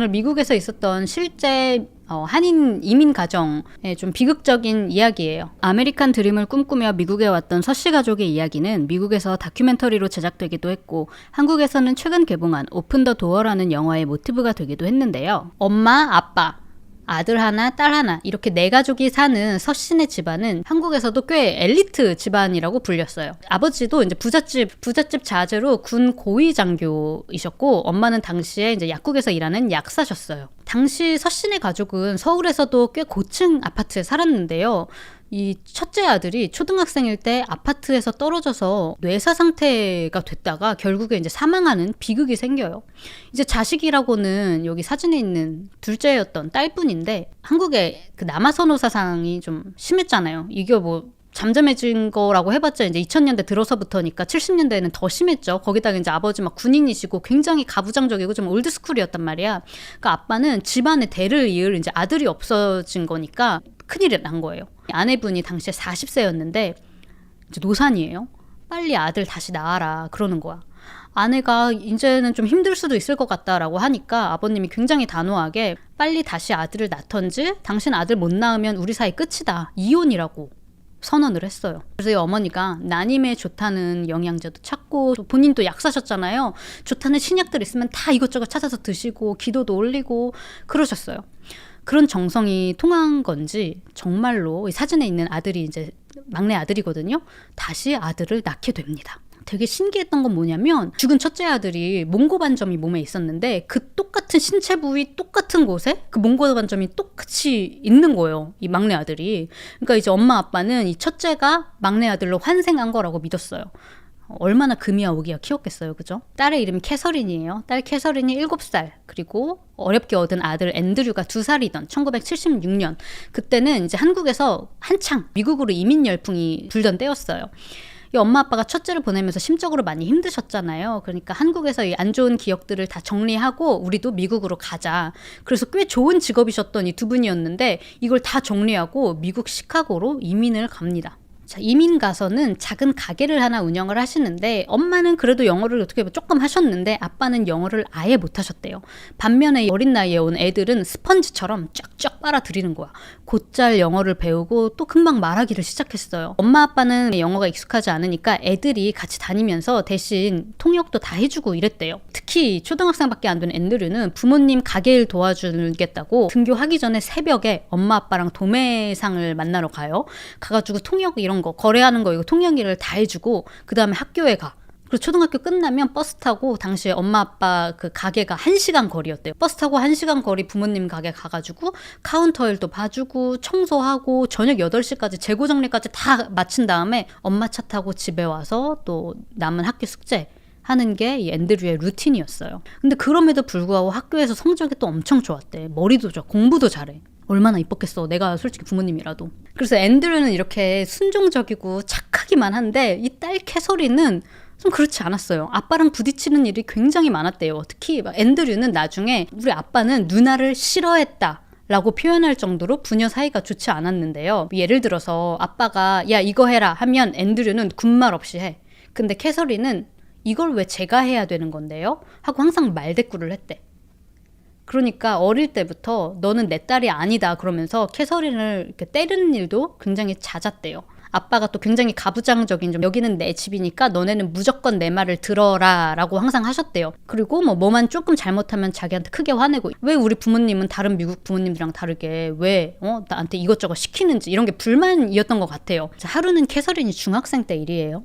오늘 미국에서 있었던 실제 어, 한인 이민 가정의 좀 비극적인 이야기예요. 아메리칸 드림을 꿈꾸며 미국에 왔던 서씨 가족의 이야기는 미국에서 다큐멘터리로 제작되기도 했고 한국에서는 최근 개봉한 오픈 더 도어라는 영화의 모티브가 되기도 했는데요. 엄마, 아빠, 아들 하나, 딸 하나 이렇게 네 가족이 사는 서신의 집안은 한국에서도 꽤 엘리트 집안이라고 불렸어요. 아버지도 이제 부잣집 부잣집 자제로 군 고위 장교이셨고 엄마는 당시에 이제 약국에서 일하는 약사셨어요. 당시 서신의 가족은 서울에서도 꽤 고층 아파트에 살았는데요. 이 첫째 아들이 초등학생일 때 아파트에서 떨어져서 뇌사 상태가 됐다가 결국에 이제 사망하는 비극이 생겨요. 이제 자식이라고는 여기 사진에 있는 둘째였던 딸뿐인데 한국의 그 남아선호 사상이 좀 심했잖아요. 이게 뭐 잠잠해진 거라고 해봤자 이제 2000년대 들어서부터니까 70년대에는 더 심했죠. 거기다가 이제 아버지 막 군인이시고 굉장히 가부장적이고 좀 올드스쿨이었단 말이야. 그러니까 아빠는 집안의 대를 이을 이제 아들이 없어진 거니까 큰일이 난 거예요. 아내분이 당시에 40세였는데 이제 노산이에요. 빨리 아들 다시 낳아라 그러는 거야. 아내가 이제는 좀 힘들 수도 있을 것 같다라고 하니까 아버님이 굉장히 단호하게 빨리 다시 아들을 낳던지 당신 아들 못 낳으면 우리 사이 끝이다. 이혼이라고 선언을 했어요. 그래서 이 어머니가 난임에 좋다는 영양제도 찾고 본인도 약 사셨잖아요. 좋다는 신약들 있으면 다 이것저것 찾아서 드시고 기도도 올리고 그러셨어요. 그런 정성이 통한 건지 정말로 이 사진에 있는 아들이 이제 막내 아들이거든요. 다시 아들을 낳게 됩니다. 되게 신기했던 건 뭐냐면 죽은 첫째 아들이 몽고 반점이 몸에 있었는데 그 똑같은 신체 부위 똑같은 곳에 그 몽고 반점이 똑같이 있는 거예요. 이 막내 아들이. 그러니까 이제 엄마 아빠는 이 첫째가 막내 아들로 환생한 거라고 믿었어요. 얼마나 금이야 오기야 키웠겠어요. 그죠? 딸의 이름이 캐서린이에요. 딸 캐서린이 7살. 그리고 어렵게 얻은 아들 앤드류가 2살이던 1976년. 그때는 이제 한국에서 한창 미국으로 이민 열풍이 불던 때였어요. 이 엄마 아빠가 첫째를 보내면서 심적으로 많이 힘드셨잖아요. 그러니까 한국에서 이 안 좋은 기억들을 다 정리하고 우리도 미국으로 가자. 그래서 꽤 좋은 직업이셨던 이 두 분이었는데 이걸 다 정리하고 미국 시카고로 이민을 갑니다. 자, 이민 가서는 작은 가게를 하나 운영을 하시는데 엄마는 그래도 영어를 어떻게 보면 조금 하셨는데 아빠는 영어를 아예 못 하셨대요. 반면에 어린 나이에 온 애들은 스펀지처럼 쫙쫙 빨아들이는 거야. 곧잘 영어를 배우고 또 금방 말하기를 시작했어요. 엄마 아빠는 영어가 익숙하지 않으니까 애들이 같이 다니면서 대신 통역도 다 해주고 이랬대요. 특히 초등학생밖에 안 된 앤드류는 부모님 가게일 도와주겠다고 등교하기 전에 새벽에 엄마 아빠랑 도매상을 만나러 가요. 가가지고 통역 이런 거 거래하는 거 이거 일을 다 해주고 그 다음에 학교에 가. 그리고 초등학교 끝나면 버스 타고 당시에 엄마 아빠 그 가게가 한시간 거리였대요. 버스 타고 한시간 거리 부모님 가게 가가지고 카운터 일도 봐주고 청소하고 저녁 8시까지 재고 정리까지 다 마친 다음에 엄마 차 타고 집에 와서 또 남은 학교 숙제 하는 게 이 앤드류의 루틴이었어요. 근데 그럼에도 불구하고 학교에서 성적이 또 엄청 좋았대. 머리도 좋아, 공부도 잘해. 얼마나 이뻤겠어. 내가 솔직히 부모님이라도. 그래서 앤드류는 이렇게 순종적이고 착하기만 한데 이 딸 캐서린은 좀 그렇지 않았어요. 아빠랑 부딪히는 일이 굉장히 많았대요. 특히 앤드류는 나중에 우리 아빠는 누나를 싫어했다. 라고 표현할 정도로 부녀 사이가 좋지 않았는데요. 예를 들어서 아빠가 야 이거 해라 하면 앤드류는 군말 없이 해. 근데 캐서린은 이걸 왜 제가 해야 되는 건데요? 하고 항상 말대꾸를 했대. 그러니까 어릴 때부터 너는 내 딸이 아니다 그러면서 캐서린을 이렇게 때리는 일도 굉장히 잦았대요. 아빠가 또 굉장히 가부장적인 좀 여기는 내 집이니까 너네는 무조건 내 말을 들어라라고 항상 하셨대요. 그리고 뭐 뭐만 조금 잘못하면 자기한테 크게 화내고 왜 우리 부모님은 다른 미국 부모님들이랑 다르게 왜 어, 나한테 이것저것 시키는지 이런 게 불만이었던 것 같아요. 자, 하루는 캐서린이 중학생 때 일이에요.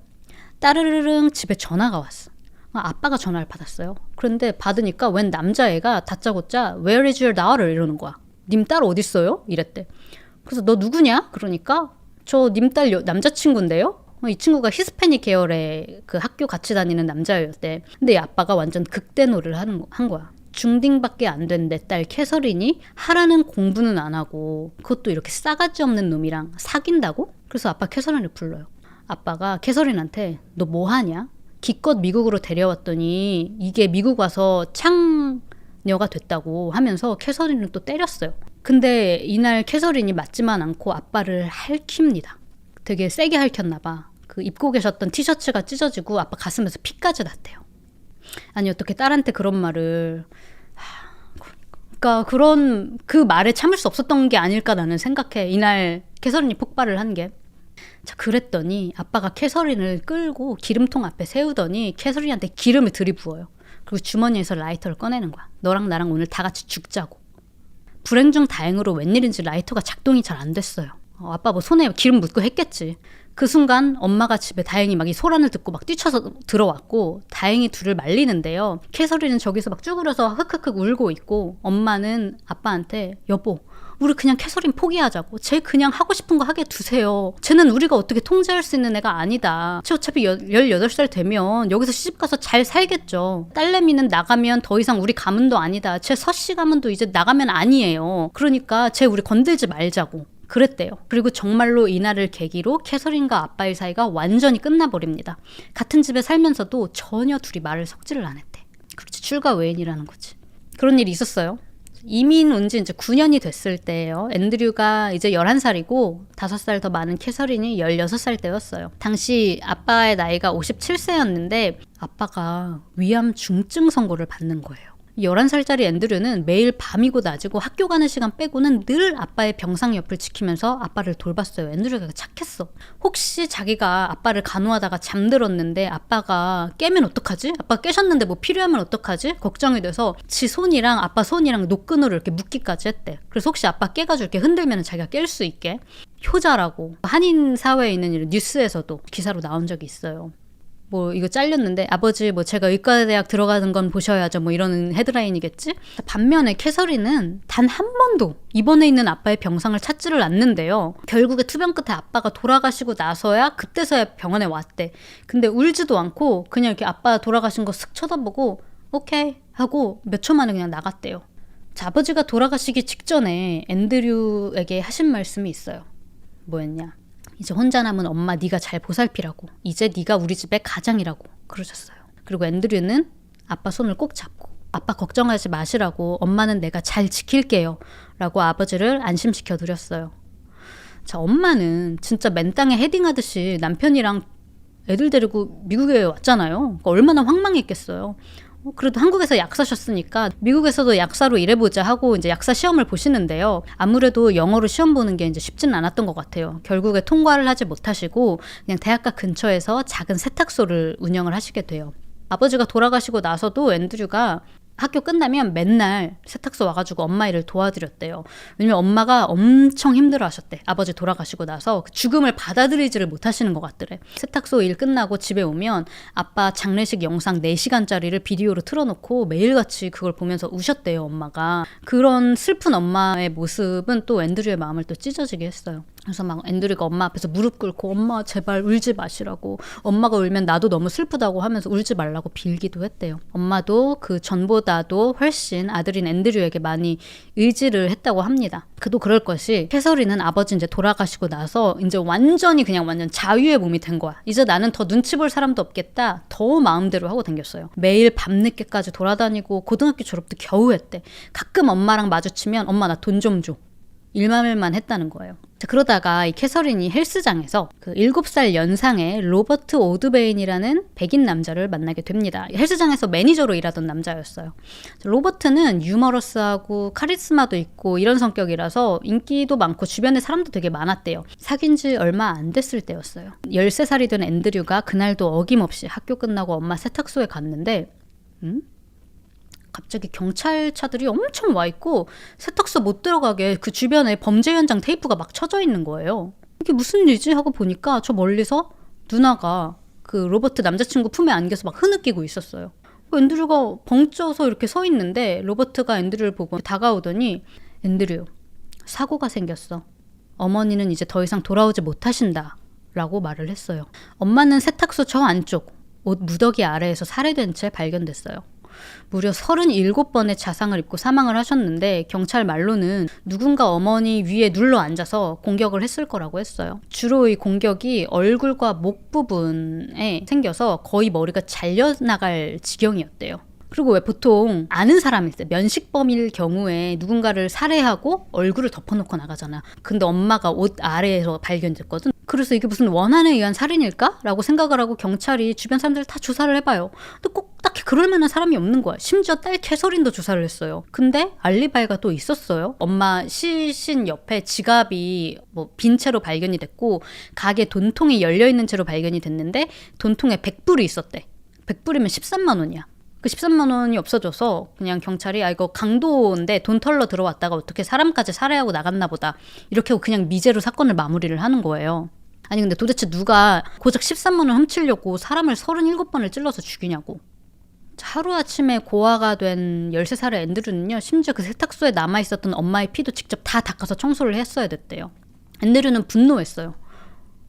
따르르릉 집에 전화가 왔어. 아빠가 전화를 받았어요. 그런데 받으니까 웬 남자애가 다짜고짜 Where is your daughter? 이러는 거야. 님 딸 어딨어요? 이랬대. 그래서 너 누구냐? 그러니까 저 님 딸 남자친구인데요? 어, 이 친구가 히스패닉 계열의 그 학교 같이 다니는 남자였대. 근데 이 아빠가 완전 극대노를 하는 거, 한 거야. 중딩밖에 안 된 내 딸 캐서린이 하라는 공부는 안 하고 그것도 이렇게 싸가지 없는 놈이랑 사귄다고? 그래서 아빠 캐서린을 불러요. 아빠가 캐서린한테 너 뭐 하냐? 기껏 미국으로 데려왔더니 이게 미국 와서 창녀가 됐다고 하면서 캐서린을 또 때렸어요. 근데 이날 캐서린이 맞지만 않고 아빠를 핥힙니다. 되게 세게 핥혔나 봐. 그 입고 계셨던 티셔츠가 찢어지고 아빠 가슴에서 피까지 났대요. 아니 어떻게 딸한테 그런 말을 그러니까 그런 그 말에 참을 수 없었던 게 아닐까 나는 생각해. 이날 캐서린이 폭발을 한 게. 자, 그랬더니 아빠가 캐서린을 끌고 기름통 앞에 세우더니 캐서린한테 기름을 들이부어요. 그리고 주머니에서 라이터를 꺼내는 거야. 너랑 나랑 오늘 다 같이 죽자고. 불행 중 다행으로 웬일인지 라이터가 작동이 잘 안 됐어요. 어, 아빠 뭐 손에 기름 묻고 했겠지. 그 순간 엄마가 집에 다행히 막 이 소란을 듣고 막 뛰쳐서 들어왔고 다행히 둘을 말리는데요. 캐서린은 저기서 막 쭈그려서 흑흑흑 울고 있고 엄마는 아빠한테 여보 우리 그냥 캐서린 포기하자고. 쟤 그냥 하고 싶은 거 하게 두세요. 쟤는 우리가 어떻게 통제할 수 있는 애가 아니다. 쟤 어차피 여, 18살 되면 여기서 시집 가서 잘 살겠죠. 딸내미는 나가면 더 이상 우리 가문도 아니다. 쟤 서씨 가문도 이제 나가면 아니에요. 그러니까 쟤 우리 건들지 말자고. 그랬대요. 그리고 정말로 이날을 계기로 캐서린과 아빠의 사이가 완전히 끝나버립니다. 같은 집에 살면서도 전혀 둘이 말을 섞지를 않았대. 그렇지, 출가 외인이라는 거지. 그런 일이 있었어요. 이민 온 지 이제 9년이 됐을 때예요. 앤드류가 이제 11살이고 5살 더 많은 캐서린이 16살 때였어요. 당시 아빠의 나이가 57세였는데 아빠가 위암 중증 선고를 받는 거예요. 11살짜리 앤드류는 매일 밤이고 낮이고 학교 가는 시간 빼고는 늘 아빠의 병상 옆을 지키면서 아빠를 돌봤어요. 앤드류가 착했어. 혹시 자기가 아빠를 간호하다가 잠들었는데 아빠가 깨면 어떡하지? 아빠 깨셨는데 뭐 필요하면 어떡하지? 걱정이 돼서 지 손이랑 아빠 손이랑 노끈으로 이렇게 묶기까지 했대. 그래서 혹시 아빠 깨가지고 이렇게 흔들면 자기가 깰 수 있게. 효자라고 한인 사회에 있는 뉴스에서도 기사로 나온 적이 있어요. 뭐 이거 잘렸는데 아버지 뭐 제가 의과대학 들어가는 건 보셔야죠. 뭐 이런 헤드라인이겠지? 반면에 캐서린은 단 한 번도 입원해 있는 아빠의 병상을 찾지를 않는데요. 결국에 투병 끝에 아빠가 돌아가시고 나서야 그때서야 병원에 왔대. 근데 울지도 않고 그냥 이렇게 아빠 돌아가신 거 슥 쳐다보고 오케이 하고 몇 초 만에 그냥 나갔대요. 자, 아버지가 돌아가시기 직전에 앤드류에게 하신 말씀이 있어요. 뭐였냐 이제 혼자 남은 엄마 네가 잘 보살피라고. 이제 네가 우리 집의 가장이라고 그러셨어요. 그리고 앤드류는 아빠 손을 꼭 잡고 아빠 걱정하지 마시라고 엄마는 내가 잘 지킬게요. 라고 아버지를 안심시켜 드렸어요. 자, 엄마는 진짜 맨 땅에 헤딩하듯이 남편이랑 애들 데리고 미국에 왔잖아요. 그러니까 얼마나 황망했겠어요. 어, 그래도 한국에서 약사셨으니까 미국에서도 약사로 일해보자 하고 이제 약사 시험을 보시는데요. 아무래도 영어로 시험 보는 게 이제 쉽지는 않았던 것 같아요. 결국에 통과를 하지 못하시고 그냥 대학가 근처에서 작은 세탁소를 운영을 하시게 돼요. 아버지가 돌아가시고 나서도 앤드류가 학교 끝나면 맨날 세탁소 와가지고 엄마 일을 도와드렸대요. 왜냐면 엄마가 엄청 힘들어 하셨대. 아버지 돌아가시고 나서 그 죽음을 받아들이지를 못하시는 것 같더래. 세탁소 일 끝나고 집에 오면 아빠 장례식 영상 4시간짜리를 비디오로 틀어놓고 매일같이 그걸 보면서 우셨대요, 엄마가. 그런 슬픈 엄마의 모습은 또 앤드류의 마음을 또 찢어지게 했어요. 그래서 막 앤드류가 엄마 앞에서 무릎 꿇고 엄마 제발 울지 마시라고 엄마가 울면 나도 너무 슬프다고 하면서 울지 말라고 빌기도 했대요. 엄마도 그 전보다도 훨씬 아들인 앤드류에게 많이 의지를 했다고 합니다. 그도 그럴 것이 캐서린은 아버지 이제 돌아가시고 나서 이제 완전히 그냥 완전 자유의 몸이 된 거야. 이제 나는 더 눈치 볼 사람도 없겠다. 더 마음대로 하고 다녔어요. 매일 밤늦게까지 돌아다니고 고등학교 졸업도 겨우 했대. 가끔 엄마랑 마주치면 엄마 나 돈 좀 줘. 일만일만 했다는 거예요. 자, 그러다가 이 캐서린이 헬스장에서 그 7살 연상의 로버트 오드베인이라는 백인 남자를 만나게 됩니다. 헬스장에서 매니저로 일하던 남자였어요. 자, 로버트는 유머러스하고 카리스마도 있고 이런 성격이라서 인기도 많고 주변에 사람도 되게 많았대요. 사귄 지 얼마 안 됐을 때였어요. 13살이 된 앤드류가 그날도 어김없이 학교 끝나고 엄마 세탁소에 갔는데 음? 갑자기 경찰차들이 엄청 와 있고 세탁소 못 들어가게 그 주변에 범죄 현장 테이프가 막 쳐져 있는 거예요. 이게 무슨 일이지 하고 보니까 저 멀리서 누나가 그 로버트 남자친구 품에 안겨서 막 흐느끼고 있었어요. 앤드류가 벙쪄서 이렇게 서 있는데 로버트가 앤드류를 보고 다가오더니 앤드류 사고가 생겼어. 어머니는 이제 더 이상 돌아오지 못하신다. 라고 말을 했어요. 엄마는 세탁소 저 안쪽 옷 무더기 아래에서 살해된 채 발견됐어요. 무려 37번의 자상을 입고 사망을 하셨는데 경찰 말로는 누군가 어머니 위에 눌러 앉아서 공격을 했을 거라고 했어요. 주로 이 공격이 얼굴과 목 부분에 생겨서 거의 머리가 잘려나갈 지경이었대요. 그리고 왜 보통 아는 사람이 있어요. 면식범일 경우에 누군가를 살해하고 얼굴을 덮어놓고 나가잖아. 근데 엄마가 옷 아래에서 발견됐거든. 그래서 이게 무슨 원한에 의한 살인일까? 라고 생각을 하고 경찰이 주변 사람들 다 조사를 해봐요. 근데 꼭 그럴 만한 사람이 없는 거야. 심지어 딸 캐서린도 조사를 했어요. 근데 알리바이가 또 있었어요. 엄마 시신 옆에 지갑이 뭐 빈 채로 발견이 됐고 가게 돈통이 열려 있는 채로 발견이 됐는데 돈통에 100불이 있었대. 100불이면 13만 원이야. 그 13만 원이 없어져서 그냥 경찰이 아 이거 강도인데 돈 털러 들어왔다가 어떻게 사람까지 살해하고 나갔나 보다. 이렇게 하고 그냥 미제로 사건을 마무리를 하는 거예요. 아니 근데 도대체 누가 고작 13만 원 훔치려고 사람을 37번을 찔러서 죽이냐고. 하루아침에 고아가 된 13살의 앤드류는요, 심지어 그 세탁소에 남아있었던 엄마의 피도 직접 다 닦아서 청소를 했어야 됐대요. 앤드류는 분노했어요.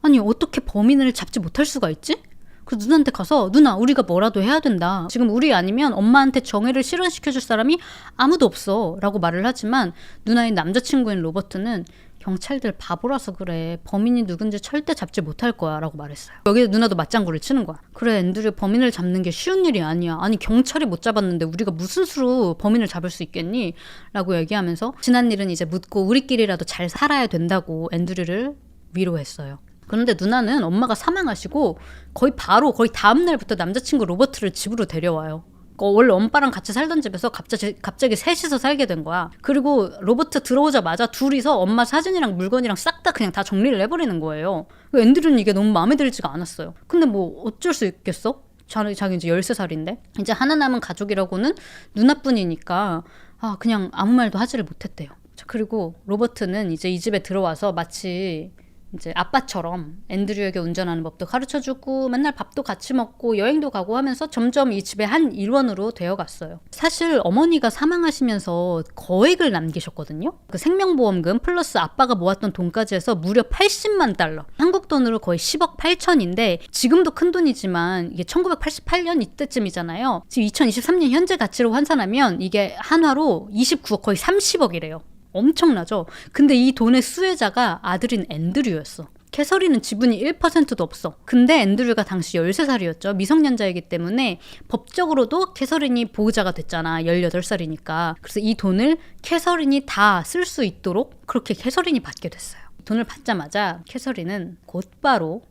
아니, 어떻게 범인을 잡지 못할 수가 있지? 그 누나한테 가서, 누나, 우리가 뭐라도 해야 된다. 지금 우리 아니면 엄마한테 정의를 실현시켜줄 사람이 아무도 없어. 라고 말을 하지만, 누나의 남자친구인 로버트는 경찰들 바보라서 그래. 범인이 누군지 절대 잡지 못할 거야. 라고 말했어요. 여기에 누나도 맞장구를 치는 거야. 그래, 앤드류 범인을 잡는 게 쉬운 일이 아니야. 아니, 경찰이 못 잡았는데 우리가 무슨 수로 범인을 잡을 수 있겠니? 라고 얘기하면서 지난 일은 이제 묻고 우리끼리라도 잘 살아야 된다고 앤드류를 위로했어요. 그런데 누나는 엄마가 사망하시고 거의 바로 거의 다음 날부터 남자친구 로버트를 집으로 데려와요. 어, 원래 엄빠랑 같이 살던 집에서 갑자기 갑자기 셋이서 살게 된 거야. 그리고 로버트 들어오자마자 둘이서 엄마 사진이랑 물건이랑 싹 다 그냥 다 정리를 해버리는 거예요. 그 앤드류는 이게 너무 마음에 들지가 않았어요. 근데 뭐 어쩔 수 있겠어? 자기, 자기 이제 13살인데. 이제 하나 남은 가족이라고는 누나뿐이니까 아, 그냥 아무 말도 하지를 못했대요. 자, 그리고 로버트는 이제 이 집에 들어와서 마치 이제 아빠처럼 앤드류에게 운전하는 법도 가르쳐 주고 맨날 밥도 같이 먹고 여행도 가고 하면서 점점 이 집의 한 일원으로 되어 갔어요. 사실 어머니가 사망하시면서 거액을 남기셨거든요. 그 생명보험금 플러스 아빠가 모았던 돈까지 해서 무려 80만 달러. 한국 돈으로 거의 10억 8천인데 지금도 큰 돈이지만 이게 1988년 이때쯤이잖아요. 지금 2023년 현재 가치로 환산하면 이게 한화로 29억 거의 30억이래요. 엄청나죠? 근데 이 돈의 수혜자가 아들인 앤드류였어. 캐서린은 지분이 1%도 없어. 근데 앤드류가 당시 13살이었죠. 미성년자이기 때문에 법적으로도 캐서린이 보호자가 됐잖아. 18살이니까. 그래서 이 돈을 캐서린이 다 쓸 수 있도록 그렇게 캐서린이 받게 됐어요. 돈을 받자마자 캐서린은 곧바로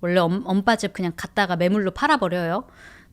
원래 엄, 엄빠집 그냥 갔다가 매물로 팔아버려요.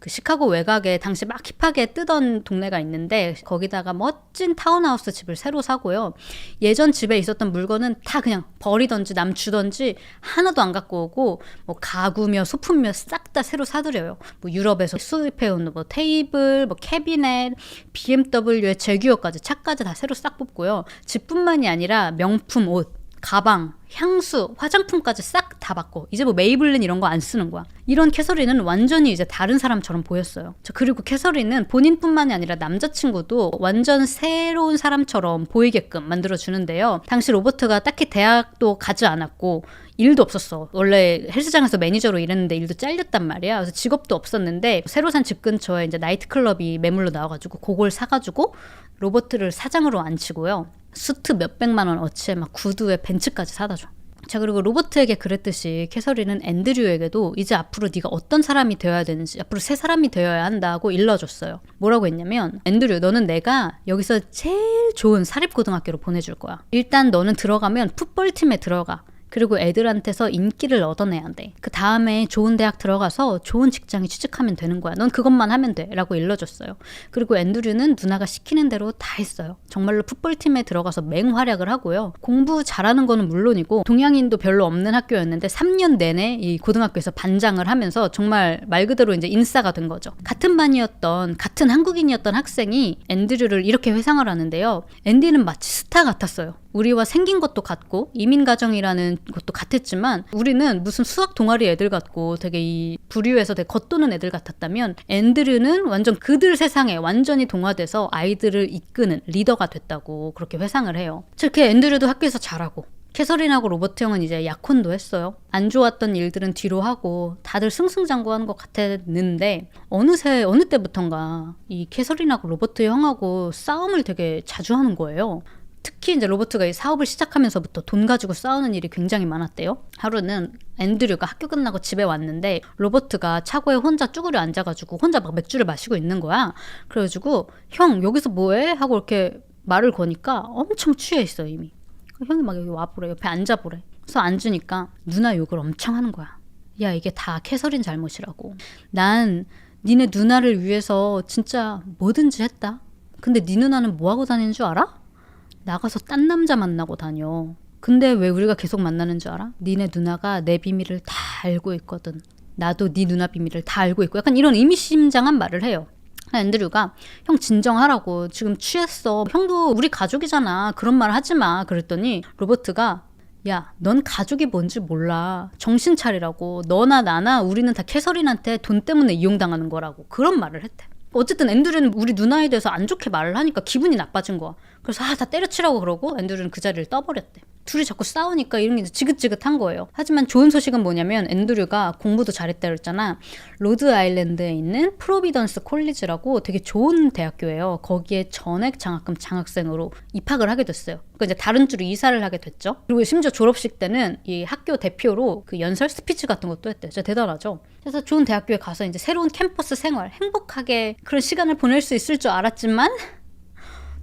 그 시카고 외곽에 당시 막 힙하게 뜨던 동네가 있는데 거기다가 멋진 타운하우스 집을 새로 사고요. 예전 집에 있었던 물건은 다 그냥 버리던지 남 주던지 하나도 안 갖고 오고 뭐 가구며 소품며 싹 다 새로 사들여요. 뭐 유럽에서 수입해온 뭐 테이블, 뭐 캐비넷, BMW의 제규어까지 차까지 다 새로 싹 뽑고요. 집뿐만이 아니라 명품 옷, 가방, 향수, 화장품까지 싹 다 받고 이제 뭐 메이블린 이런 거 안 쓰는 거야. 이런 캐서린은 완전히 이제 다른 사람처럼 보였어요. 자, 그리고 캐서린은 본인뿐만이 아니라 남자친구도 완전 새로운 사람처럼 보이게끔 만들어 주는데요. 당시 로버트가 딱히 대학도 가지 않았고 일도 없었어. 원래 헬스장에서 매니저로 일했는데 일도 잘렸단 말이야. 그래서 직업도 없었는데 새로 산 집 근처에 이제 나이트클럽이 매물로 나와가지고 그걸 사가지고 로버트를 사장으로 앉히고요. 수트 몇백만 원 어치에 막 구두에 벤츠까지 사다 줘. 자 그리고 로버트에게 그랬듯이 캐서린은 앤드류에게도 이제 앞으로 네가 어떤 사람이 되어야 되는지 앞으로 새 사람이 되어야 한다고 일러줬어요. 뭐라고 했냐면 앤드류 너는 내가 여기서 제일 좋은 사립고등학교로 보내줄 거야. 일단 너는 들어가면 풋볼팀에 들어가. 그리고 애들한테서 인기를 얻어내야 돼. 그 다음에 좋은 대학 들어가서 좋은 직장에 취직하면 되는 거야. 넌 그것만 하면 돼. 라고 일러줬어요. 그리고 앤드류는 누나가 시키는 대로 다 했어요. 정말로 풋볼팀에 들어가서 맹활약을 하고요. 공부 잘하는 거는 물론이고 동양인도 별로 없는 학교였는데 3년 내내 이 고등학교에서 반장을 하면서 정말 말 그대로 이제 인싸가 된 거죠. 같은 반이었던 같은 한국인이었던 학생이 앤드류를 이렇게 회상을 하는데요. 앤디는 마치 스타 같았어요. 우리와 생긴 것도 같고 이민 가정이라는 것도 같았지만 우리는 무슨 수학 동아리 애들 같고 되게 이 부류에서 되게 겉도는 애들 같았다면 앤드류는 완전 그들 세상에 완전히 동화돼서 아이들을 이끄는 리더가 됐다고 그렇게 회상을 해요. 저렇게 앤드류도 학교에서 잘하고 캐서린하고 로버트 형은 이제 약혼도 했어요. 안 좋았던 일들은 뒤로 하고 다들 승승장구하는 것 같았는데 어느새 어느 때부턴가 이 캐서린하고 로버트 형하고 싸움을 되게 자주 하는 거예요. 특히 이제 로버트가 이 사업을 시작하면서부터 돈 가지고 싸우는 일이 굉장히 많았대요. 하루는 앤드류가 학교 끝나고 집에 왔는데 로버트가 차고에 혼자 쭈그려 앉아가지고 혼자 막 맥주를 마시고 있는 거야. 그래가지고 형 여기서 뭐해? 하고 이렇게 말을 거니까 엄청 취해 있어 이미. 형이 막 여기 와보래 옆에 앉아보래. 그래서 앉으니까 누나 욕을 엄청 하는 거야. 야 이게 다 캐서린 잘못이라고. 난 니네 누나를 위해서 진짜 뭐든지 했다. 근데 네 누나는 뭐 하고 다니는 줄 알아? 나가서 딴 남자 만나고 다녀. 근데 왜 우리가 계속 만나는 줄 알아? 니네 누나가 내 비밀을 다 알고 있거든. 나도 네 누나 비밀을 다 알고 있고 약간 이런 의미심장한 말을 해요. 앤드류가 형 진정하라고 지금 취했어. 형도 우리 가족이잖아. 그런 말 하지 마. 그랬더니 로버트가 야, 넌 가족이 뭔지 몰라. 정신 차리라고. 너나 나나 우리는 다 캐서린한테 돈 때문에 이용당하는 거라고. 그런 말을 했대. 어쨌든 앤드류는 우리 누나에 대해서 안 좋게 말을 하니까 기분이 나빠진 거야. 그래서 아, 다 때려치라고 그러고 앤드류는 그 자리를 떠버렸대. 둘이 자꾸 싸우니까 이런 게 지긋지긋한 거예요. 하지만 좋은 소식은 뭐냐면 앤드류가 공부도 잘했다 그랬잖아. 로드 아일랜드에 있는 프로비던스 콜리지라고 되게 좋은 대학교예요. 거기에 전액 장학금 장학생으로 입학을 하게 됐어요. 그러니까 이제 다른 주로 이사를 하게 됐죠. 그리고 심지어 졸업식 때는 이 학교 대표로 그 연설 스피치 같은 것도 했대요. 진짜 대단하죠. 그래서 좋은 대학교에 가서 이제 새로운 캠퍼스 생활, 행복하게 그런 시간을 보낼 수 있을 줄 알았지만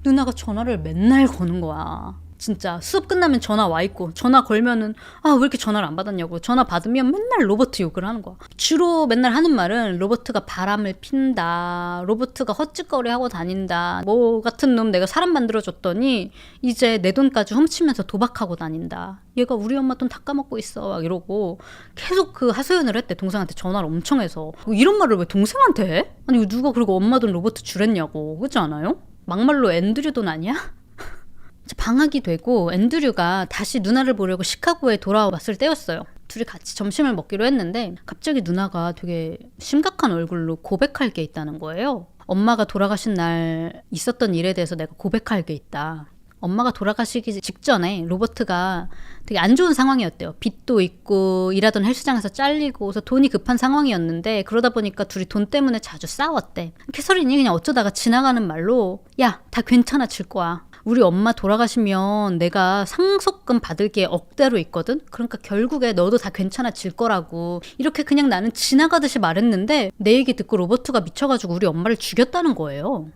누나가 전화를 맨날 거는 거야. 진짜 수업 끝나면 전화 와 있고 전화 걸면은 아 왜 이렇게 전화를 안 받았냐고. 전화 받으면 맨날 로버트 욕을 하는 거야. 주로 맨날 하는 말은 로버트가 바람을 핀다 로버트가 헛짓거리 하고 다닌다. 뭐 같은 놈 내가 사람 만들어줬더니 이제 내 돈까지 훔치면서 도박하고 다닌다. 얘가 우리 엄마 돈 다 까먹고 있어. 막 이러고 계속 그 하소연을 했대 동생한테 전화를 엄청 해서. 뭐 이런 말을 왜 동생한테 해? 아니 누가 그리고 엄마 돈 로버트 주랬냐고. 그렇지 않아요? 막말로 앤드류 돈 아니야? 방학이 되고 앤드류가 다시 누나를 보려고 시카고에 돌아왔을 때였어요. 둘이 같이 점심을 먹기로 했는데 갑자기 누나가 되게 심각한 얼굴로 고백할 게 있다는 거예요. 엄마가 돌아가신 날 있었던 일에 대해서 내가 고백할 게 있다. 엄마가 돌아가시기 직전에 로버트가 되게 안 좋은 상황이었대요. 빚도 있고 일하던 헬스장에서 잘리고 그래서 돈이 급한 상황이었는데 그러다 보니까 둘이 돈 때문에 자주 싸웠대. 캐서린이 그냥 어쩌다가 지나가는 말로 야 다 괜찮아질 거야. 우리 엄마 돌아가시면 내가 상속금 받을 게 억대로 있거든? 그러니까 결국에 너도 다 괜찮아질 거라고. 이렇게 그냥 나는 지나가듯이 말했는데 내 얘기 듣고 로버트가 미쳐가지고 우리 엄마를 죽였다는 거예요.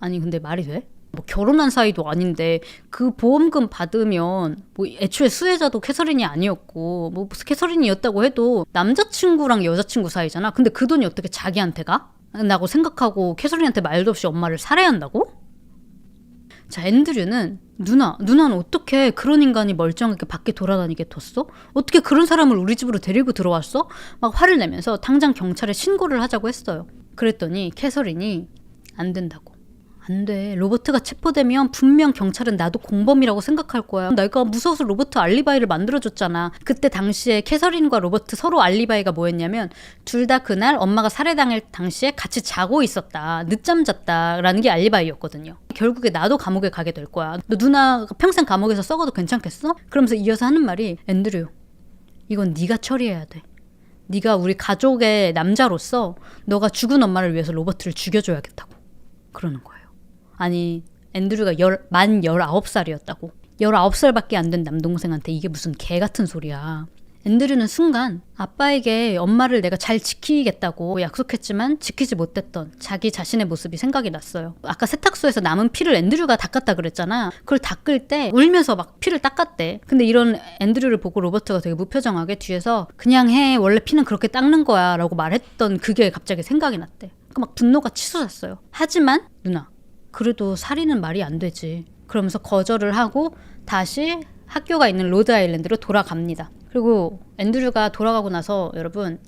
아니, 근데 말이 돼? 뭐 결혼한 사이도 아닌데 그 보험금 받으면 뭐 애초에 수혜자도 캐서린이 아니었고 뭐 캐서린이었다고 해도 남자친구랑 여자친구 사이잖아. 근데 그 돈이 어떻게 자기한테 가? 라고 생각하고 캐서린한테 말도 없이 엄마를 살해한다고? 자, 앤드류는 누나, 누나는 어떻게 그런 인간이 멀쩡하게 밖에 돌아다니게 뒀어? 어떻게 그런 사람을 우리 집으로 데리고 들어왔어? 막 화를 내면서 당장 경찰에 신고를 하자고 했어요. 그랬더니 캐서린이 안 된다고. 안 돼. 로버트가 체포되면 분명 경찰은 나도 공범이라고 생각할 거야. 내가 무서워서 로버트 알리바이를 만들어줬잖아. 그때 당시에 캐서린과 로버트 서로 알리바이가 뭐였냐면 둘 다 그날 엄마가 살해당할 당시에 같이 자고 있었다. 늦잠 잤다라는 게 알리바이였거든요. 결국에 나도 감옥에 가게 될 거야. 너 누나가 평생 감옥에서 썩어도 괜찮겠어? 그러면서 이어서 하는 말이 앤드류, 이건 네가 처리해야 돼. 네가 우리 가족의 남자로서 너가 죽은 엄마를 위해서 로버트를 죽여줘야겠다고 그러는 거예요. 아니 앤드류가 열, 만 19살이었다고 19살밖에 안 된 남동생한테 이게 무슨 개 같은 소리야 앤드류는 순간 아빠에게 엄마를 내가 잘 지키겠다고 약속했지만 지키지 못했던 자기 자신의 모습이 생각이 났어요. 아까 세탁소에서 남은 피를 앤드류가 닦았다 그랬잖아. 그걸 닦을 때 울면서 막 피를 닦았대. 근데 이런 앤드류를 보고 로버트가 되게 무표정하게 뒤에서 그냥 해. 원래 피는 그렇게 닦는 거야. 라고 말했던 그게 갑자기 생각이 났대. 그러니까 막 분노가 치솟았어요. 하지만 누나 그래도 살인은 말이 안 되지. 그러면서 거절을 하고 다시 학교가 있는 로드 아일랜드로 돌아갑니다. 그리고 앤드류가 돌아가고 나서 여러분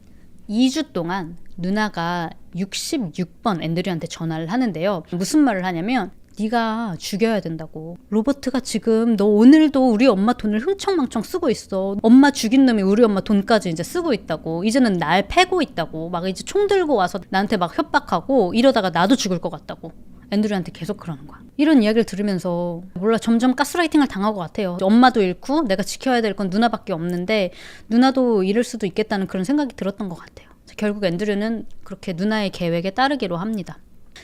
2주 동안 누나가 66번 앤드류한테 전화를 하는데요. 무슨 말을 하냐면 네가 죽여야 된다고. 로버트가 지금 너 오늘도 우리 엄마 돈을 흥청망청 쓰고 있어. 엄마 죽인 놈이 우리 엄마 돈까지 이제 쓰고 있다고. 이제는 날 패고 있다고. 막 이제 총 들고 와서 나한테 막 협박하고 이러다가 나도 죽을 것 같다고. 앤드류한테 계속 그러는 거야. 이런 이야기를 들으면서 몰라 점점 가스라이팅을 것 같아요. 엄마도 잃고 내가 지켜야 될 건 누나밖에 없는데 누나도 잃을 수도 있겠다는 그런 생각이 들었던 것 같아요. 결국 앤드류는 그렇게 누나의 계획에 따르기로 합니다.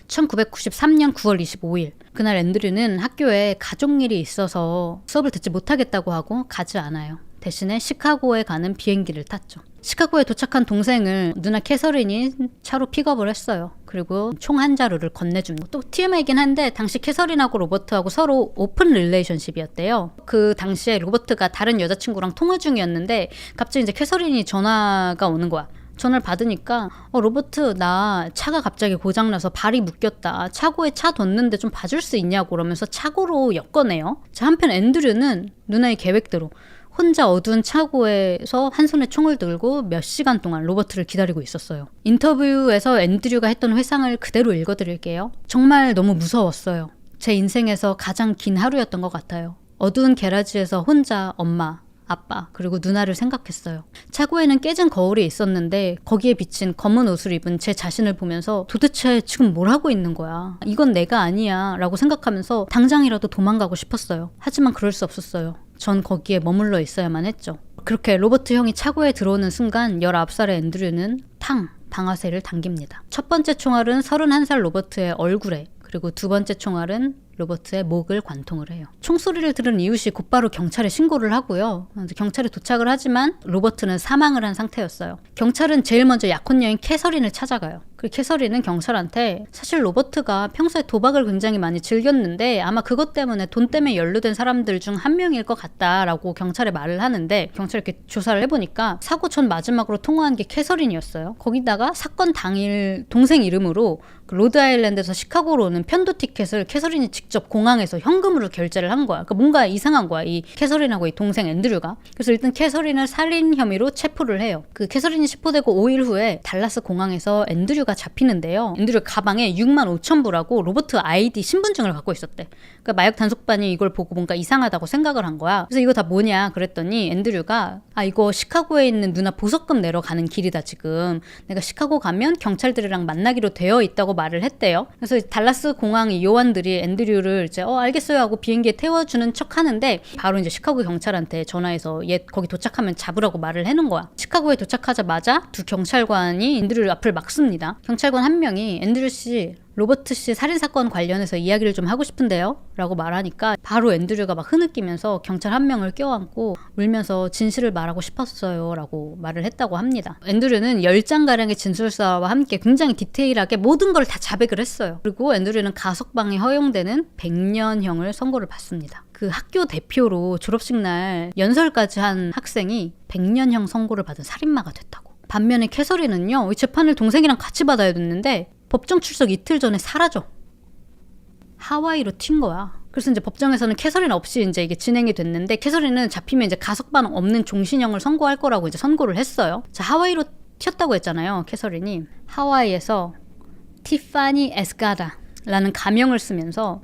1993년 9월 25일 그날 앤드류는 학교에 가족 일이 있어서 수업을 듣지 못하겠다고 하고 가지 않아요. 대신에 시카고에 가는 비행기를 탔죠. 시카고에 도착한 동생을 누나 캐서린이 차로 픽업을 했어요. 그리고 총 한 자루를 건네줍니다. 또 TMI이긴 한데 당시 캐서린하고 로버트하고 서로 오픈 릴레이션십이었대요. 그 당시에 로버트가 다른 여자친구랑 통화 중이었는데 갑자기 이제 캐서린이 전화가 오는 거야. 전화를 받으니까 어 로버트 나 차가 갑자기 고장나서 발이 묶였다 차고에 차 뒀는데 좀 봐줄 수 있냐고 그러면서 차고로 엮어내요 자 한편 앤드류는 누나의 계획대로 혼자 어두운 차고에서 한 손에 총을 들고 몇 시간 동안 로버트를 기다리고 있었어요. 인터뷰에서 앤드류가 했던 회상을 그대로 읽어드릴게요. 정말 너무 무서웠어요. 제 인생에서 가장 긴 하루였던 것 같아요. 어두운 게라지에서 혼자 엄마 아빠 그리고 누나를 생각했어요. 차고에는 깨진 거울이 있었는데 거기에 비친 검은 옷을 입은 제 자신을 보면서 도대체 지금 뭘 하고 있는 거야? 이건 내가 아니야 라고 생각하면서 당장이라도 도망가고 싶었어요. 하지만 그럴 수 없었어요. 전 거기에 머물러 있어야만 했죠. 그렇게 로버트 형이 차고에 들어오는 순간 19살의 앤드류는 탕 방아쇠를 당깁니다. 첫 번째 총알은 31살 로버트의 얼굴에 그리고 두 번째 총알은 로버트의 목을 관통을 해요. 총소리를 들은 이웃이 곧바로 경찰에 신고를 하고요. 경찰에 도착을 하지만 로버트는 사망을 한 상태였어요. 경찰은 제일 먼저 약혼 여인 캐서린을 찾아가요. 그 캐서린은 경찰한테 사실 로버트가 평소에 도박을 굉장히 많이 즐겼는데 아마 그것 때문에 돈 때문에 연루된 사람들 중 한 명일 것 같다라고 경찰에 말을 하는데 경찰 이렇게 조사를 해보니까 사고 전 마지막으로 통화한 게 캐서린이었어요. 거기다가 사건 당일 동생 이름으로 그 로드아일랜드에서 시카고로 오는 편도 티켓을 캐서린이 직접 공항에서 현금으로 결제를 한 거야. 그러니까 뭔가 이상한 거야. 이 캐서린하고 이 동생 앤드류가. 그래서 일단 캐서린을 살인 혐의로 체포를 해요. 그 캐서린이 체포되고 5일 후에 달라스 공항에서 앤드류가 잡히는데요. 앤드류 가방에 6만 5천 불하고 로버트 아이디 신분증을 갖고 있었대. 그러니까 마약 단속반이 이걸 보고 뭔가 이상하다고 생각을 한 거야. 그래서 이거 다 뭐냐 그랬더니 앤드류가 아 이거 시카고에 있는 누나 보석금 내러 가는 길이다 지금. 내가 시카고 가면 경찰들이랑 만나기로 되어 있다고 말을 했대요. 그래서 달라스 공항 이 요원들이 앤드류 를 이제 어 알겠어요 하고 비행기에 태워주는 척 하는데 바로 이제 시카고 경찰한테 전화해서 얘 거기 도착하면 잡으라고 말을 해놓은 거야. 시카고에 도착하자마자 두 경찰관이 앤드류 앞을 막습니다. 경찰관 한 명이 앤드류 씨 로버트 씨 살인 사건 관련해서 이야기를 좀 하고 싶은데요. 라고 말하니까 바로 앤드류가 막 흐느끼면서 경찰 한 명을 껴안고 울면서 진실을 말하고 싶었어요. 라고 말을 했다고 합니다. 앤드류는 10장가량의 진술서와 함께 굉장히 디테일하게 모든 걸 다 자백을 했어요. 그리고 앤드류는 가석방이 허용되는 100년형을 선고를 받습니다. 그 학교 대표로 졸업식 날 연설까지 한 학생이 100년형 선고를 받은 살인마가 됐다고. 반면에 캐서린은요, 이 재판을 동생이랑 같이 받아야 됐는데 법정 출석 이틀 전에 사라져. 하와이로 튄 거야. 그래서 이제 법정에서는 캐서린 없이 이제 이게 진행이 됐는데 캐서린은 잡히면 이제 가석반 없는 종신형을 선고할 거라고 이제 선고를 했어요. 자, 하와이로 튀었다고 했잖아요. 캐서린이 하와이에서 티파니 에스카다라는 가명을 쓰면서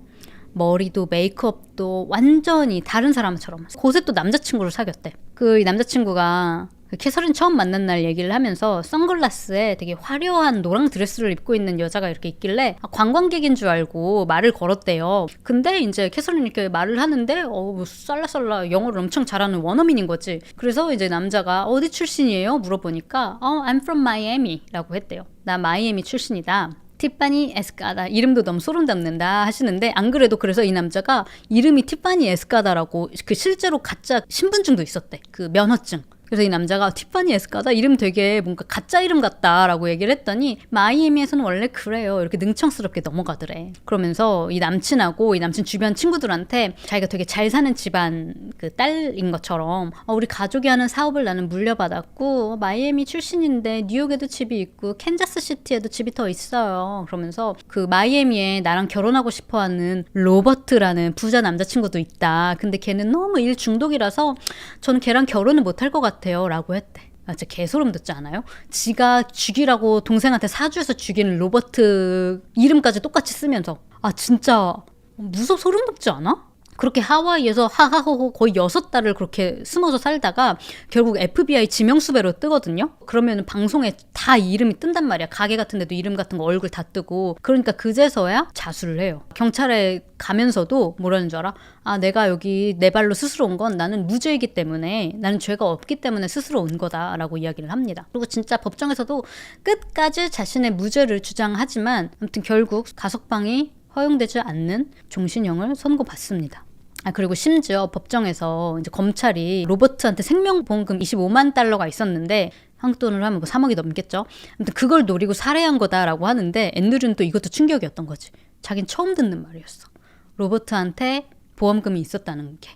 머리도 메이크업도 완전히 다른 사람처럼 곳에 또 남자친구를 사귀었대. 그 남자친구가 그 캐서린 처음 만난 날 얘기를 하면서 선글라스에 되게 화려한 노랑 드레스를 입고 있는 여자가 이렇게 있길래 아, 관광객인 줄 알고 말을 걸었대요. 근데 이제 캐서린이 이렇게 말을 하는데 어 쌀라쌀라 영어를 엄청 잘하는 원어민인 거지. 그래서 이제 남자가 어디 출신이에요? 물어보니까 어 I'm from Miami라고 했대요. 나 마이애미 출신이다. 티파니 에스카다 이름도 너무 소름 돋는다 하시는데 안 그래도 그래서 이 남자가 이름이 티파니 에스카다라고 그 실제로 가짜 신분증도 있었대 그 면허증 그래서 이 남자가 티파니 에스카다? 이름 되게 뭔가 가짜 이름 같다라고 얘기를 했더니 마이애미에서는 원래 그래요. 이렇게 능청스럽게 넘어가더래. 그러면서 이 남친하고 이 남친 주변 친구들한테 자기가 되게 잘 사는 집안 그 딸인 것처럼 어, 우리 가족이 하는 사업을 나는 물려받았고 어, 마이애미 출신인데 뉴욕에도 집이 있고 캔자스 시티에도 집이 더 있어요. 그러면서 그 마이애미에 나랑 결혼하고 싶어하는 로버트라는 부자 남자친구도 있다. 근데 걔는 너무 일 중독이라서 저는 걔랑 결혼을 못할 것 같아 요 라고 했대 아, 진짜 개소름 돋지 않아요? 지가 죽이라고 동생한테 사주해서 죽이는 로버트 이름까지 똑같이 쓰면서 아 진짜 무섭 소름 돋지 않아? 그렇게 하와이에서 하하호호 거의 여섯 달을 그렇게 숨어서 살다가 결국 FBI 지명수배로 뜨거든요. 그러면 방송에 다 이름이 뜬단 말이야. 가게 같은 데도 이름 같은 거 얼굴 다 뜨고. 그러니까 그제서야 자수를 해요. 경찰에 가면서도 뭐라는 줄 알아? 아, 내가 여기 내 발로 스스로 온 건 나는 무죄이기 때문에 나는 죄가 없기 때문에 스스로 온 거다라고 이야기를 합니다. 그리고 진짜 법정에서도 끝까지 자신의 무죄를 주장하지만 아무튼 결국 가석방이 허용되지 않는 종신형을 선고받습니다. 아 그리고 심지어 법정에서 이제 검찰이 로버트한테 생명보험금 25만 달러가 있었는데 한국 돈으로 하면 뭐 3억이 넘겠죠. 아무튼 그걸 노리고 살해한 거다라고 하는데 앤드류는 또 이것도 충격이었던 거지. 자긴 처음 듣는 말이었어. 로버트한테 보험금이 있었다는 게.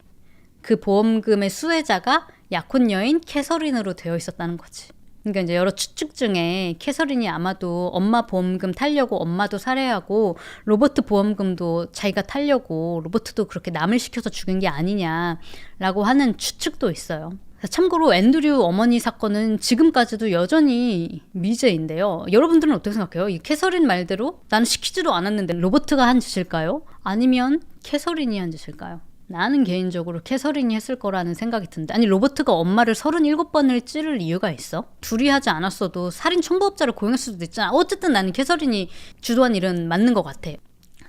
그 보험금의 수혜자가 약혼 여인 캐서린으로 되어 있었다는 거지. 그러니까 이제 여러 추측 중에 캐서린이 아마도 엄마 보험금 탈려고 엄마도 살해하고 로버트 보험금도 자기가 탈려고 로버트도 그렇게 남을 시켜서 죽인 게 아니냐라고 하는 추측도 있어요. 참고로 앤드류 어머니 사건은 지금까지도 여전히 미제인데요. 여러분들은 어떻게 생각해요? 이 캐서린 말대로 나는 시키지도 않았는데 로버트가 한 짓일까요? 아니면 캐서린이 한 짓일까요? 나는 개인적으로 캐서린이 했을 거라는 생각이 든데 아니 로버트가 엄마를 37번을 찌를 이유가 있어? 둘이 하지 않았어도 살인 청부업자를 고용했을 수도 있잖아. 어쨌든 나는 캐서린이 주도한 일은 맞는 것 같아.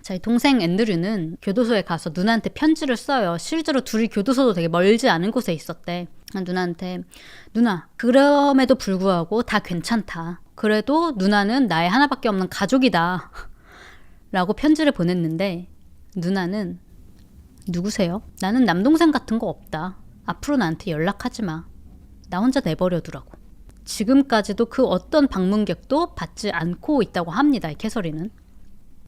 자기 동생 앤드류는 교도소에 가서 누나한테 편지를 써요. 실제로 둘이 교도소도 되게 멀지 않은 곳에 있었대. 누나한테 누나 그럼에도 불구하고 다 괜찮다. 그래도 누나는 나의 하나밖에 없는 가족이다. 라고 편지를 보냈는데 누나는 누구세요? 나는 남동생 같은 거 없다. 앞으로 나한테 연락하지 마. 나 혼자 내버려 두라고. 지금까지도 그 어떤 방문객도 받지 않고 있다고 합니다. 이 캐서린은.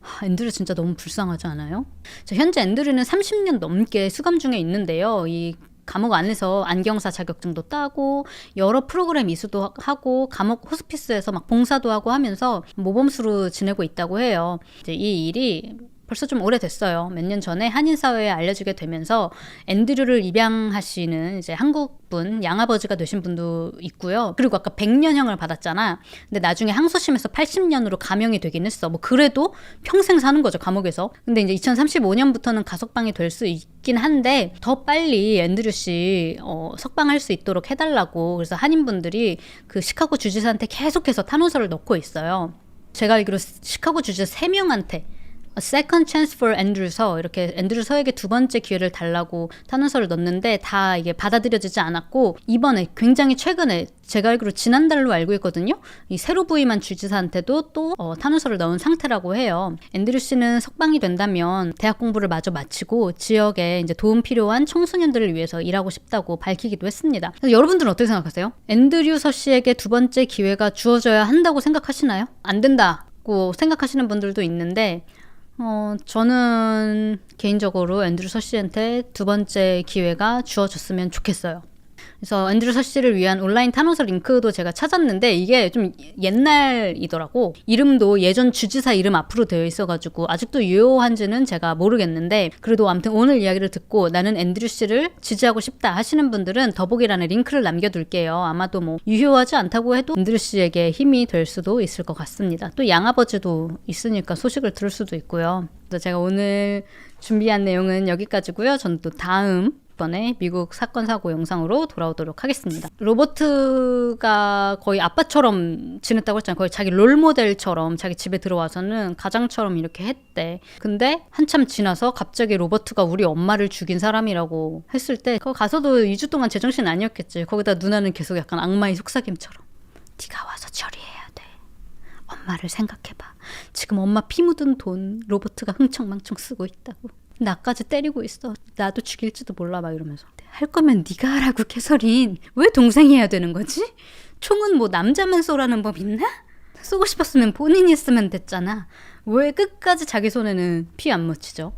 하, 앤드류 진짜 너무 불쌍하지 않아요? 자, 현재 앤드류는 30년 넘게 수감 중에 있는데요. 이 감옥 안에서 안경사 자격증도 따고 여러 프로그램 이수도 하고 감옥 호스피스에서 막 봉사도 하고 하면서 모범수로 지내고 있다고 해요. 이제 이 일이 벌써 좀 오래됐어요. 몇 년 전에 한인 사회에 알려지게 되면서 앤드류를 입양하시는 이제 한국분 양아버지가 되신 분도 있고요. 그리고 아까 100년형을 받았잖아. 근데 나중에 항소심에서 80년으로 감형이 되긴 했어. 뭐 그래도 평생 사는 거죠 감옥에서. 근데 이제 2035년부터는 가석방이 될 수 있긴 한데 더 빨리 앤드류 씨 어, 석방할 수 있도록 해달라고 그래서 한인분들이 그 시카고 주지사한테 계속해서 탄원서를 넣고 있어요. 제가 알기로 시카고 주지사 3명한테 A second chance for 앤드류서 이렇게 앤드류서에게 두 번째 기회를 달라고 탄원서를 넣었는데 다 이게 받아들여지지 않았고 이번에 굉장히 최근에 제가 알기로 지난달로 알고 있거든요. 이 새로 부임한 주지사한테도 또 어, 탄원서를 넣은 상태라고 해요. 앤드류 씨는 석방이 된다면 대학 공부를 마저 마치고 지역에 이제 도움 필요한 청소년들을 위해서 일하고 싶다고 밝히기도 했습니다. 여러분들은 어떻게 생각하세요? 앤드류 서 씨에게 두 번째 기회가 주어져야 한다고 생각하시나요? 안 된다고 생각하시는 분들도 있는데 어, 저는 개인적으로 앤드류 서 씨한테 두 번째 기회가 주어졌으면 좋겠어요. 그래서 앤드류 서 씨를 위한 온라인 탄원서 링크도 제가 찾았는데 이게 좀 옛날이더라고. 이름도 예전 주지사 이름 앞으로 되어 있어가지고 아직도 유효한지는 제가 모르겠는데 그래도 아무튼 오늘 이야기를 듣고 나는 앤드류 씨를 지지하고 싶다 하시는 분들은 더보기란에 링크를 남겨둘게요. 아마도 뭐 유효하지 않다고 해도 앤드류 씨에게 힘이 될 수도 있을 것 같습니다. 또 양아버지도 있으니까 소식을 들을 수도 있고요. 제가 오늘 준비한 내용은 여기까지고요. 전또 다음 번에 미국 사건 사고 영상으로 돌아오도록 하겠습니다. 로버트가 거의 아빠처럼 지냈다고 했잖아요. 거의 자기 롤 모델처럼 자기 집에 들어와서는 가장처럼 이렇게 했대. 근데 한참 지나서 갑자기 로버트가 우리 엄마를 죽인 사람이라고 했을 때 거기 가서도 2주 동안 제정신 아니었겠지. 거기다 누나는 계속 약간 악마의 속삭임처럼 네가 와서 처리해야 돼. 엄마를 생각해봐. 지금 엄마 피 묻은 돈 로버트가 흥청망청 쓰고 있다고. 나까지 때리고 있어. 나도 죽일지도 몰라 막 이러면서. 할 거면 네가 하라고 캐서린. 왜 동생이 해야 되는 거지? 총은 뭐 남자만 쏘라는 법 있나? 쏘고 싶었으면 본인이 쓰면 됐잖아. 왜 끝까지 자기 손에는 피 안 묻히죠?